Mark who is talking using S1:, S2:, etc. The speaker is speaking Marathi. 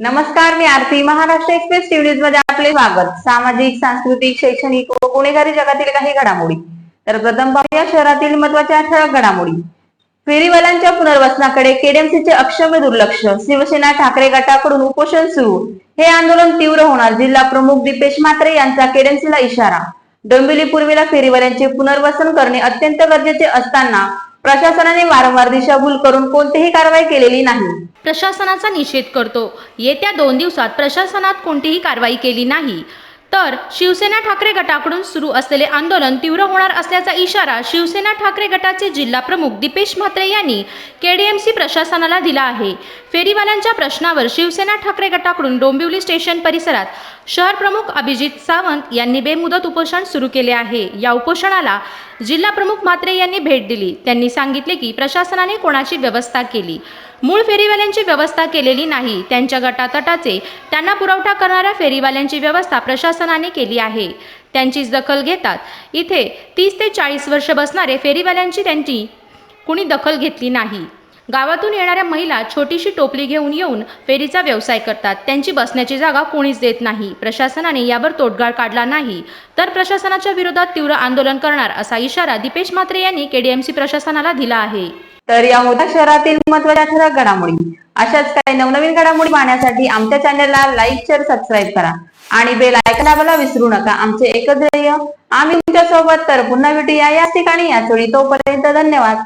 S1: नमस्कार मी आरती. महाराष्ट्र एक्सप्रेस टीव्ही न्यूजमध्ये आपले स्वागत. सामाजिक सांस्कृतिक शैक्षणिक व गुन्हेगारी जगातील काही घडामोडी. तर प्रथम पाहूया शहरातील महत्त्वाच्या ठळक घडामोडी. फेरीवाल्यांच्या पुनर्वसनाकडे केडीएमसीचे अक्षम्य दुर्लक्ष. शिवसेना ठाकरे गटाकडून उपोषण सुरू. हे आंदोलन तीव्र होणार. जिल्हा प्रमुख दीपेश म्हात्रे यांचा केडीएमसीला इशारा. डोंबिवली पूर्वेला फेरीवाल्यांचे पुनर्वसन करणे अत्यंत गरजेचे असताना प्रशासनाने वारंवार दिशाभूल करून कोणतीही कारवाई केलेली नाही.
S2: प्रशासनाचा निषेध करतो. येत्या दोन दिवसात प्रशासनात कोणतीही कारवाई केली नाही. तर शिवसेना ठाकरे गटाकडून सुरू असलेले आंदोलन तीव्र होणार असल्याचा इशारा शिवसेना ठाकरे गटाचे जिल्हा प्रमुख दीपेश म्हात्रे यांनी केडीएमसी प्रशासनाला दिला आहे. फेरीवाल्यांच्या प्रश्नावर शिवसेना ठाकरे गटाकडून डोंबिवली स्टेशन परिसरात शहर प्रमुख अभिजित सावंत यांनी बेमुदत उपोषण सुरू केले आहे. या उपोषणाला जिल्हा प्रमुख म्हात्रे यांनी भेट दिली. त्यांनी सांगितले की प्रशासनाने कोणाची व्यवस्था केली? मूळ फेरीवाल्यांची व्यवस्था केलेली नाही. त्यांच्या गटातटाचे त्यांना पुरवठा करणाऱ्या फेरीवाल्यांची व्यवस्था प्रशासनाने केली आहे. त्यांचीच दखल घेतात. इथे तीस ते चाळीस वर्ष बसणारे फेरीवाल्यांची त्यांची कुणी दखल घेतली नाही. गावातून येणाऱ्या महिला छोटीशी टोपली घेऊन येऊन फेरीचा व्यवसाय करतात. त्यांची बसण्याची जागा कोणीच देत नाही. प्रशासनाने यावर तोडगाळ काढला नाही. तर प्रशासनाच्या विरोधात तीव्र आंदोलन करणार असा इशारा दीपेश म्हात्रे यांनी केडीएमसी प्रशासनाला दिला आहे.
S1: तर या होत्या शहरातील महत्त्वाच्या ठळक घडामोडी. अशाच काही नवनवीन घडामोडी पाहण्यासाठी आमच्या चॅनलला लाईक शेअर सबस्क्राईब करा. आणि बेल आयकॉन दाबायला विसरू नका. आमचे एकच ध्येय आम्ही तुमच्यासोबत तर पुन्हा भेटूया. याच ठिकाणी या वेळी तोपर्यंत धन्यवाद.